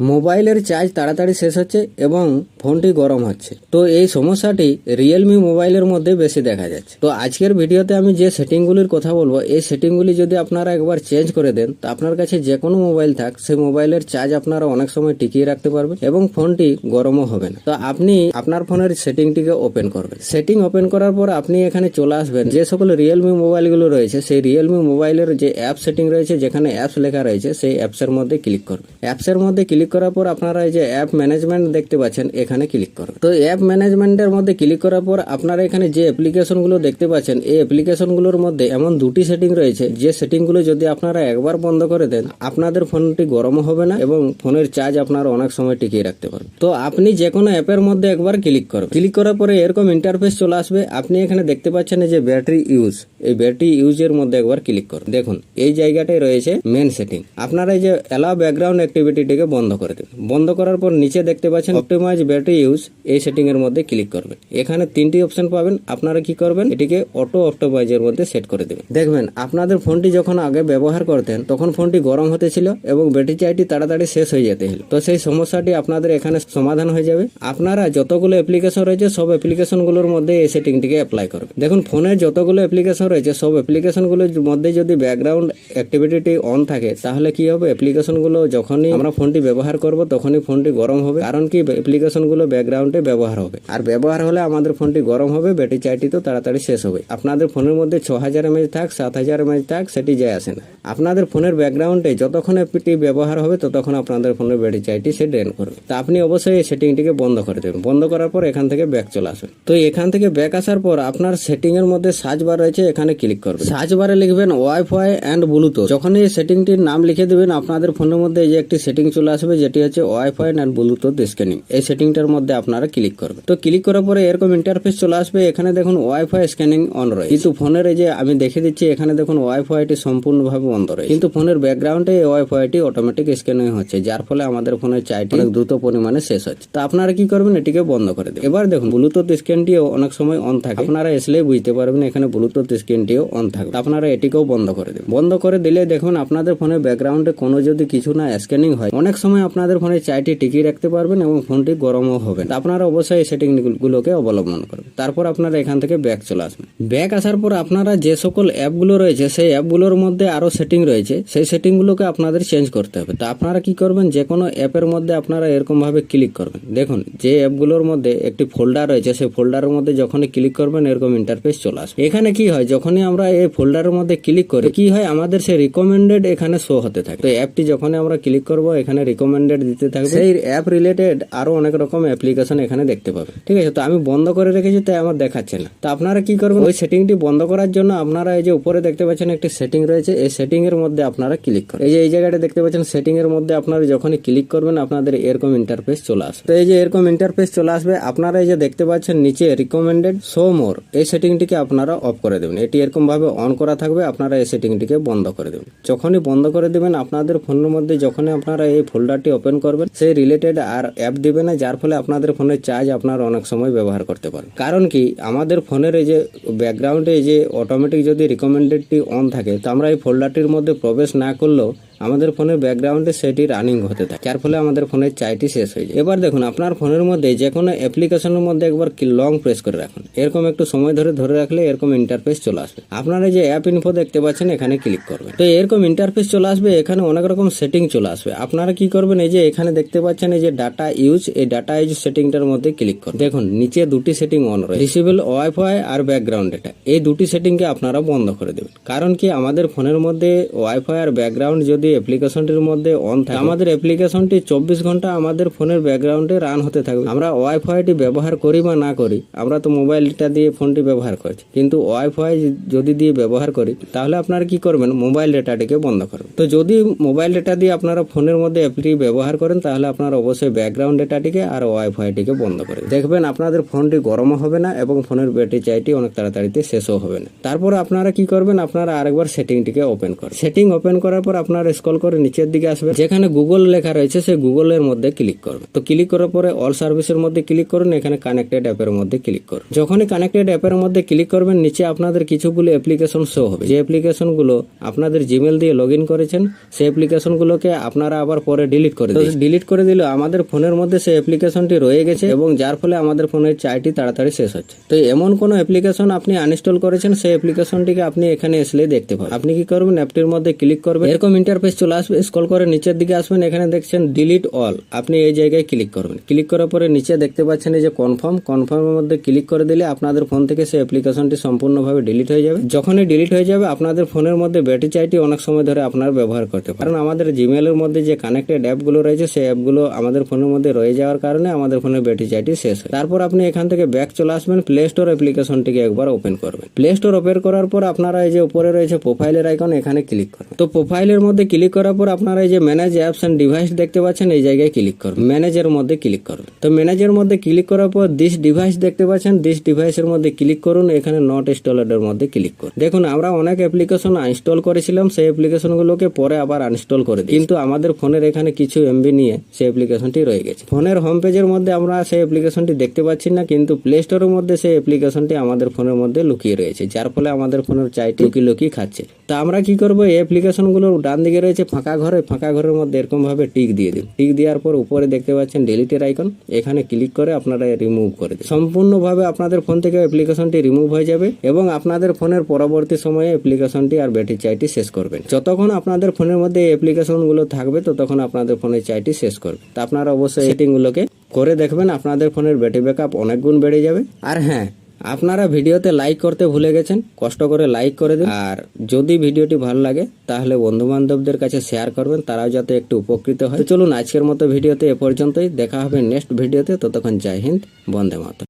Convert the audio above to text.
মোবাইলের চার্জ তাড়াতাড়ি শেষ হচ্ছে এবং ফোনটি গরম হচ্ছে। তো এই সমস্যাটি রিয়েলমি মোবাইলের মধ্যে বেশি দেখা যাচ্ছে। তো আজকের ভিডিওতে আমি যে সেটিংগুলির কথা বলব, এই সেটিংগুলি যদি আপনারা একবার চেঞ্জ করে দেন, তো আপনার কাছে যে কোনো মোবাইল থাক, সেই মোবাইলের চার্জ আপনারা অনেক সময় টিকিয়ে রাখতে পারবেন এবং ফোনটি গরমও হবে না। তো আপনি আপনার ফোনের সেটিংটিকে ওপেন করবেন। সেটিং ওপেন করার পর আপনি এখানে চলে আসবেন। যে সকল রিয়েলমি মোবাইলগুলো রয়েছে, সেই রিয়েলমি মোবাইলের যে অ্যাপ সেটিং রয়েছে, যেখানে অ্যাপস লেখা রয়েছে, সেই অ্যাপসের মধ্যে ক্লিক করবেন। অ্যাপসের মধ্যে ক্লিক করার পর আপনারা এই যে অ্যাপ ম্যানেজমেন্ট দেখতে পাচ্ছেন এখানে ক্লিক করবেন তো অ্যাপ ম্যানেজমেন্টের মধ্যে ক্লিক করার পর আপনারা এখানে যে অ্যাপ্লিকেশনগুলো দেখতে পাচ্ছেন, এই অ্যাপ্লিকেশনগুলোর মধ্যে এমন দুটি সেটিং রয়েছে। যে সেটিংগুলো যদি আপনারা একবার বন্ধ করে দেন, আপনাদের ফোনটি গরমও হবে না এবং ফোনের চার্জ আপনারা অনেক সময় টিকিয়ে রাখতে পারবেন। তো আপনি যে কোনো অ্যাপের মধ্যে একবার ক্লিক করবেন। ক্লিক করার পরে এরকম ইন্টারফেস চলে আসবে। আপনি এখানে দেখতে পাচ্ছেন যে ব্যাটারি ইউজ এই ব্যাটারি ইউজের মধ্যে একবার ক্লিক করুন। দেখুন, এই জায়গাটায় রয়েছে মেন সেটিং আপনারা এই যে অ্যালাউ ব্যাকগ্রাউন্ড অ্যাক্টিভিটিটিকে বন্ধ করে দেবেন বন্ধ করার পর নিচে দেখতে পাচ্ছেন অপটিমাইজ ব্যাটারি ইউজ এই সেটিং এর মধ্যে ক্লিক করবেন। এখানে তিনটি অপশন পাবেন। আপনারা কি করবেন? এটিকে অটো অপটিমাইজের মধ্যে সেট করে দেবেন। দেখবেন, আপনাদের ফোনটি যখন আগে ব্যবহার করতেন, তখন ফোনটি গরম হতে ছিল এবং ব্যাটারি চার্জটি তাড়াতাড়ি শেষ হয়ে যেতে হলো। তো সেই সমস্যাটি আপনাদের এখানে সমাধান হয়ে যাবে। আপনারা যতগুলো অ্যাপ্লিকেশন রয়েছে, সব অ্যাপ্লিকেশনগুলোর মধ্যে এই সেটিংটিকে অ্যাপ্লাই করবেন। দেখুন, ফোনের যতগুলো অ্যাপ্লিকেশন রয়েছে, সব অ্যাপ্লিকেশনগুলোর মধ্যে যদি ব্যাকগ্রাউন্ড অ্যাক্টিভিটি অন থাকে, তাহলে কি হবে? অ্যাপ্লিকেশনগুলো যখনই আমরা ফোনটি ব্যবহার করব, তখনই ফোনটি গরম হবে। কারণ কি? অ্যাপ্লিকেশনগুলো ব্যাকগ্রাউন্ডে ব্যবহার হবে। আর ব্যবহার হলে আমাদের ফোনটি গরম হবে, ব্যাটারি চার্জটি তো তাড়াতাড়ি শেষ হবে। আপনাদের ফোনের মধ্যে ছ হাজার এমএচ থাক সাত হাজার এমএচ থাক, সেটি যায় আসে না। আপনাদের ফোনের ব্যাকগ্রাউন্ডে যতক্ষণ অ্যাপটি ব্যবহার হবে, ততক্ষণ আপনাদের ফোনের ব্যাটারি চার্জটি সে ড্রেন করবে। তা আপনি অবশ্যই এই সেটিংটিকে বন্ধ করে দেবেন। বন্ধ করার পর এখান থেকে ব্যাক চলে আসবেন তো এখান থেকে ব্যাক আসার পর আপনার সেটিং এর মধ্যে সার্চ বার রয়েছে, এখানে ক্লিক করবেন। সার্চ বারে লিখবেন ওয়াইফাই অ্যান্ড ব্লুটুথ যখন এই সেটিংটির নাম লিখে দেবেন, আপনাদের ফোনের মধ্যে এই যে একটি সেটিং চলে আসবে, যেটি হচ্ছে ওয়াইফাই অ্যান্ড ব্লুটুথ স্ক্যানিং এই সেটিংটার মধ্যে আপনারা ক্লিক করবেন। তো ক্লিক করার পরে এরকম ইন্টারফেস চলে আসবে, এখানে দেখুন ওয়াইফাই স্ক্যানিং অন রয়েছে। কিন্তু ফোনের এই যে আমি দেখে দিচ্ছি, এখানে দেখুন ওয়াইফাইটি সম্পূর্ণভাবে বন্ধ রয়েছে। কিন্তু ফোনের ব্যাকগ্রাউন্ডে এই ওয়াইফাইটি অটোমেটিক স্ক্যানিং হচ্ছে, যার ফলে আমাদের ফোনের চাইটি অনেক দ্রুত পরিমাণে শেষ হচ্ছে। তো আপনারা কি করবেন, এটিকে বন্ধ করে দেবেন। এবার দেখুন ব্লুটুথ স্ক্যানটিও অনেক সময় অন থাকে। আপনারা এসলেই বুঝতে পারবেন এখানে ব্লুটুথ স্ক্যানটিও অন থাকবে আপনারা এটিকেও বন্ধ করে দেবেন। বন্ধ করে দিলে দেখুন, আপনাদের ফোনে ব্যাকগ্রাউন্ডে কোনো যদি কিছু না স্ক্যানিং হয়, অনেক সময় আপনাদের ফোনে চাইটি টিকিয়ে রাখতে পারবেন এবং ফোনটি গরমও হবে না। আপনারা অবশ্যই এই সেটিং গুলোকে অবলম্বন করবেন। তারপর আপনারা এখান থেকে ব্যাক চলে আসবেন। ব্যাক আসার পর আপনারা যে সকল অ্যাপগুলো রয়েছে, সেই অ্যাপগুলোর মধ্যে আরও সেটিং রয়েছে। সেই সেটিংগুলোকে আপনাদের চেঞ্জ করতে হবে। তো আপনারা কি করবেন? যে কোনো অ্যাপের মধ্যে আপনারা এরকম ভাবে ক্লিক করবেন। দেখুন, যে অ্যাপগুলোর মধ্যে একটি ফোল্ডার রয়েছে, সেই ফোল্ডারের মধ্যে যখনই ক্লিক করবেন, এরকম ইন্টারফেস চলে আসবে। এখানে কি হয়? যখনই আমরা এই ফোল্ডারের মধ্যে ক্লিক করি, কি হয়? আমাদের সেই রিকমেন্ডেড এখানে শো হতে থাকে। তো অ্যাপটি যখনই আমরা ক্লিক করব, এখানে রিকমেন্ডেড দিতে থাকবে। সেই অ্যাপ রিলেটেড আরও অনেক রকম অ্যাপ্লিকেশন এখানে দেখতে পাবেন। ঠিক আছে? তো আমি বন্ধ করে রেখেছি, তাই আমার দেখাচ্ছে না। তো আপনারা কি করবেন? ওই সেটিংটি বন্ধ করার জন্য আপনারা এই যে উপরে দেখতে পাচ্ছেন একটি সেটিং রয়েছে, এই সেটিং এর মধ্যে আপনারা ক্লিক করেন। এই যে এই জায়গাটা দেখতে পাচ্ছেন সেটিং এর মধ্যে আপনারা যখনই ক্লিক করবেন, আপনাদের এরকম ইন্টারফেস চলে আসবে। তো এই যে এরকম ইন্টারফেস চলে আসবে, আপনারা এই যে দেখতে পাচ্ছেন নিচে রিকমেন্ডেড শো মোর এই সেটিংটিকে আপনারা অফ করে দেবেন। এটি এরকম ভাবে অন করা থাকবে, আপনারা এই সেটিংটিকে বন্ধ করে দেবেন। যখনই বন্ধ করে দেবেন, আপনাদের ফোনের মধ্যে যখনই আপনারা এই ফোল্ডারটি ওপেন করবেন, সেই রিলেটেড আর অ্যাপ দিবে না, যার ফলে আপনাদের ফোনের চার্জ আপনারা অনেক সময় ব্যবহার করতে পারেন। কারণ কি, আমাদের ফোনের এই যে ব্যাকগ্রাউন্ডে এই যে অটোমেটিক যদি রিকমেন্ডেডটি অন থাকে, তো আমরা এই ফোল্ডারটির মধ্যে প্রবেশ না করলেও আমাদের ফোনের ব্যাকগ্রাউন্ডে সেটি রানিং হতে থাকে। যার ফলে আমাদের ফোনের চাইটি শেষ হয়ে যায়। এবার দেখুন, আপনার ফোনের মধ্যে যে কোনো অ্যাপ্লিকেশনের মধ্যে একবার লং প্রেস করে রাখুন। এরকম একটু সময় ধরে ধরে রাখলে এরকম ইন্টারফেস চলে আসবে। আপনারা যে অ্যাপ ইনফো দেখতে পাচ্ছেন, এখানে ক্লিক করবেন। তো এরকম ইন্টারফেস চলে আসবে, এখানে অনেক রকম সেটিং চলে আসবে। আপনারা কি করবেন, এই যে এখানে দেখতে পাচ্ছেন, এই যে ডাটা ইউজ এই ডাটা ইউজ সেটিংটার মধ্যে ক্লিক করুন। দেখুন, নিচে দুটি সেটিং অন রয়েছে। রিসিভেল ওয়াইফাই আর ব্যাকগ্রাউন্ড ডেটা এই দুটি সেটিংকে আপনারা বন্ধ করে দেবেন। কারণ কি, আমাদের ফোনের মধ্যে ওয়াইফাই আর ব্যাকগ্রাউন্ড যদি অ্যাপ্লিকেশনটির মধ্যে অন থাকে, আমাদের অ্যাপ্লিকেশনটি চব্বিশ ঘণ্টা আমাদের ফোনের ব্যাকগ্রাউন্ডে রান হতে থাকবে। আমরা ওয়াইফাইটি ব্যবহার করি বা না করি, আমরা তো মোবাইলটা দিয়ে ফোনটি ব্যবহার করছি। কিন্তু ওয়াইফাই যদি দিয়ে ব্যবহার করি, তাহলে আপনারা কি করবেন? মোবাইল ডেটাটিকে বন্ধ করবেন। তো যদি মোবাইল ডেটা দিয়ে আপনারা ফোনের মধ্যে অ্যাপটি ব্যবহার করেন, তাহলে আপনারা অবশ্যই ব্যাকগ্রাউন্ড ডেটাটিকে আর ওয়াইফাইটিকে বন্ধ করে দেখবেন আপনাদের ফোনটি গরমও হবে না এবং ফোনের ব্যাটারি চাইটি অনেক তাড়াতাড়িতে শেষও হবে না। তারপর আপনারা কি করবেন? আপনারা আরেকবার সেটিংটিকে ওপেন করেন সেটিং ওপেন করার পর আপনারা স্ক্রল করে নিচের দিকে আসবে। যেখানে গুগল লেখা রয়েছে, সেই গুগলের মধ্যে ক্লিক করবে। তো ক্লিক করার পরে অল সার্ভিসের মধ্যে ক্লিক করুন, এখানে কানেক্টেড অ্যাপের মধ্যে ক্লিক করুন। যখনই কানেক্টেড অ্যাপের মধ্যে ক্লিক করবেন, নিচে আপনাদের কিছুগুলো অ্যাপ্লিকেশন শো হবে। যে অ্যাপ্লিকেশনগুলো আপনাদের জিমেল দিয়ে লগ ইন করেছেন, সেই অ্যাপ্লিকেশনগুলোকে আপনারা আবার পরে ডিলিট করে দিন ডিলিট করে দিলে আমাদের ফোনের মধ্যে সেই অ্যাপ্লিকেশনটি রয়ে গেছে এবং যার ফলে আমাদের ফোনের চার্জটি তাড়াতাড়ি শেষ হচ্ছে। তো এমন কোনো অ্যাপ্লিকেশন আপনি আনইনস্টল করেছেন, সেই অ্যাপ্লিকেশনটিকে আপনি এখানে আসলেই দেখতে পাবেন আপনি কি করবেন অ্যাপটির মধ্যে ক্লিক করবেন। এরকম ইন্টারফেস চলে আসবে স্ক্রল করে নিচের দিকে আসবেন, এখানে দেখছেন ডিলিট অল আপনি এই জায়গায় ক্লিক করবেন। ক্লিক করার পরে নিচে দেখতে পাচ্ছেন এই যে কনফার্ম কনফার্মের মধ্যে ক্লিক করে দিলে আপনাদের ফোন থেকে সেই অ্যাপ্লিকেশনটি সম্পূর্ণভাবে ডিলিট হয়ে যাবে। যখনই ডিলিট হয়ে যাবে, আপনাদের ফোনের মধ্যে ব্যাটারি চাইটি অনেক সময় ধরে আপনারা ব্যবহার করতে পারেন। আমাদের জিমেলের মধ্যে যে কানেক্টেড অ্যাপগুলো রয়েছে, সেই অ্যাপগুলো আমাদের ফোনের মধ্যে রয়ে যাওয়ার কারণে আমাদের ফোনের ব্যাটারি চাইটি শেষ হয় তারপর আপনি এখান থেকে ব্যাক চলে আসবেন প্লে স্টোর অ্যাপ্লিকেশনটিকে একবার ওপেন করবেন। প্লে স্টোর ওপেন করার পর আপনারা এই যে উপরে রয়েছে প্রোফাইলের আইকন এখানে ক্লিক করবেন। তো প্রোফাইলের মধ্যে ক্লিক করার পর আপনারা এই যে ম্যানেজ অ্যাপস এন্ড ডিভাইস দেখতে পাচ্ছেন, এই জায়গায় ক্লিক করুন ম্যানেজের মধ্যে ক্লিক করুন তো ম্যানেজের মধ্যে ক্লিক করার পর দিস ডিভাইস দেখতে পাচ্ছেন দিস ডিভাইসের মধ্যে ক্লিক করুন, এখানে নট ইনস্টলের মধ্যে ক্লিক করুন। দেখুন, আমরা অনেক অ্যাপ্লিকেশন ইনস্টল করেছিলাম, সেই অ্যাপ্লিকেশনগুলোকে পরে আবার আনস্টল করে দিই কিন্তু আমাদের ফোনের এখানে কিছু এমবি নিয়ে সেই অ্যাপ্লিকেশনটি রয়ে গেছে। ফোনের হোম পেজের মধ্যে আমরা সেই অ্যাপ্লিকেশনটি দেখতে পাচ্ছি না, কিন্তু প্লে স্টোরের মধ্যে সেই অ্যাপ্লিকেশনটি আমাদের ফোনের মধ্যে লুকিয়ে রয়েছে, যার ফলে আমাদের ফোনের চাইটি লুকি লুকি খাচ্ছে। তা আমরা কি করব, এই অ্যাপ্লিকেশনগুলোর ডান দিকে রয়েছে ফাঁকা ঘরে ফাঁকা ঘরের মধ্যে এরকমভাবে টিক দিয়ে দিন। টিক দেওয়ার পর উপরে দেখতে পাচ্ছেন ডিলিটের আইকন এখানে ক্লিক করে আপনারা রিমুভ করে দিন। সম্পূর্ণভাবে আপনাদের ফোন থেকে অ্যাপ্লিকেশনটি রিমুভ হয়ে যাবে এবং আপনাদের ফোনের পরবর্তী সময়ে অ্যাপ্লিকেশনটি আর ব্যাটারি চাইটি শেষ করবেন। যতক্ষণ আপনাদের ফোনের মধ্যে এই অ্যাপ্লিকেশনগুলো থাকবে ততক্ষণ আপনাদের ফোনের চাইটি শেষ করবে তা আপনারা অবশ্যই সেটিংগুলোকে করে দেখবেন আপনাদের ফোনের ব্যাটারি ব্যাকআপ অনেক গুণ বেড়ে যাবে। আর হ্যাঁ আপনারা ভিডিওতে লাইক করতে ভুলে গেছেন, কষ্ট করে লাইক করে দিন। আর যদি ভিডিওটি ভালো লাগে, তাহলে বন্ধু বান্ধবদের কাছে শেয়ার করবেন, তারাও যাতে একটু উপকৃত হয়। চলুন, আজকের মতো ভিডিওতে এ পর্যন্তই। দেখা হবে নেক্সট ভিডিওতে। ততক্ষণ জয় হিন্দ, বন্দে মাতরম।